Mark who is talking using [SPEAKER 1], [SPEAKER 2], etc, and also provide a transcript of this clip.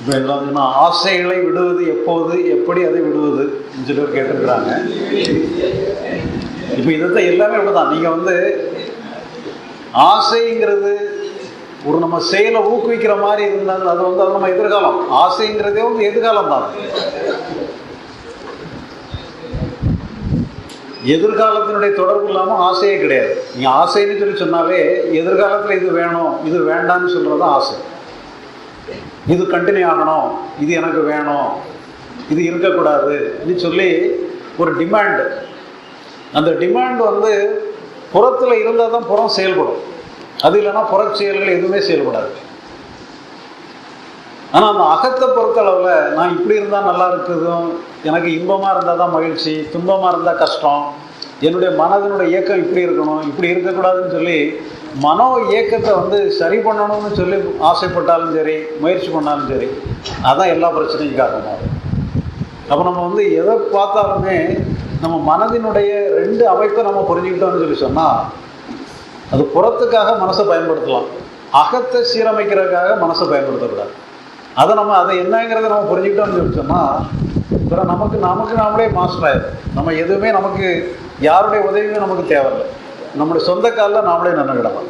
[SPEAKER 1] இப்போ எல்லாம் சொன்னால் ஆசைகளை விடுவது எப்போது எப்படி அதை விடுவது சிலர் கேட்டிருக்கிறாங்க. இப்போ இதை எல்லாமே அப்படிதான். நீங்கள் வந்து ஆசைங்கிறது ஒரு நம்ம செயலை ஊக்குவிக்கிற மாதிரி இருந்தால் அது வந்து அது நம்ம எதிர்காலம். ஆசைங்கிறதே வந்து எதிர்காலம் தான். எதிர்காலத்தினுடைய தொடர்பு இல்லாமல் ஆசையே கிடையாது. நீங்கள் ஆசைன்னு சொல்லி சொன்னாலே எதிர்காலத்தில் இது வேணும் இது வேண்டாம்னு சொல்கிறது தான் ஆசை. இது கண்டினியூ ஆகணும் இது எனக்கு வேணும் இது இருக்கக்கூடாது அப்படின்னு சொல்லி ஒரு டிமாண்டு அந்த டிமாண்ட் வந்து புறத்தில் இருந்தால் தான் புறம் செயல்படும். அது இல்லைன்னா புறச் செயல்கள் எதுவுமே செயல்படாது. ஆனால் அந்த அகத்தை பொறுத்தளவில் நான் இப்படி இருந்தால் நல்லா இருக்குதும் எனக்கு இன்பமாக இருந்தால் தான் மகிழ்ச்சி துன்பமாக இருந்தால் கஷ்டம் என்னுடைய மனதினுடைய இயக்கம் இப்படி இருக்கணும் இப்படி இருக்கக்கூடாதுன்னு சொல்லி மனோ இயக்கத்தை வந்து சரி பண்ணணும்னு சொல்லி ஆசைப்பட்டாலும் சரி முயற்சி பண்ணாலும் சரி அதான் எல்லா பிரச்சனையும் காரணமாகும் அப்போ நம்ம வந்து எதை பார்த்தாலுமே நம்ம மனதினுடைய ரெண்டு அமைப்பை நம்ம புரிஞ்சுக்கிட்டோம்னு சொல்லி சொன்னால் அது புறத்துக்காக மனசை பயன்படுத்தலாம். அகத்தை சீரமைக்கிறதுக்காக மனசை பயன்படுத்தக்கூடாது. அதை நம்ம அதை என்னங்கிறத நம்ம புரிஞ்சுக்கிட்டோம்னு சொல்லி சொன்னால் அப்புறம் நமக்கு நமக்கு நாமளே மாஸ்டர் ஆயிடும் நம்ம எதுவுமே நமக்கு யாருடைய உதவியும் நமக்கு தேவையில்லை. நம்முடைய சொந்த காலில் நாமளே நின்றுக்கிடலாம்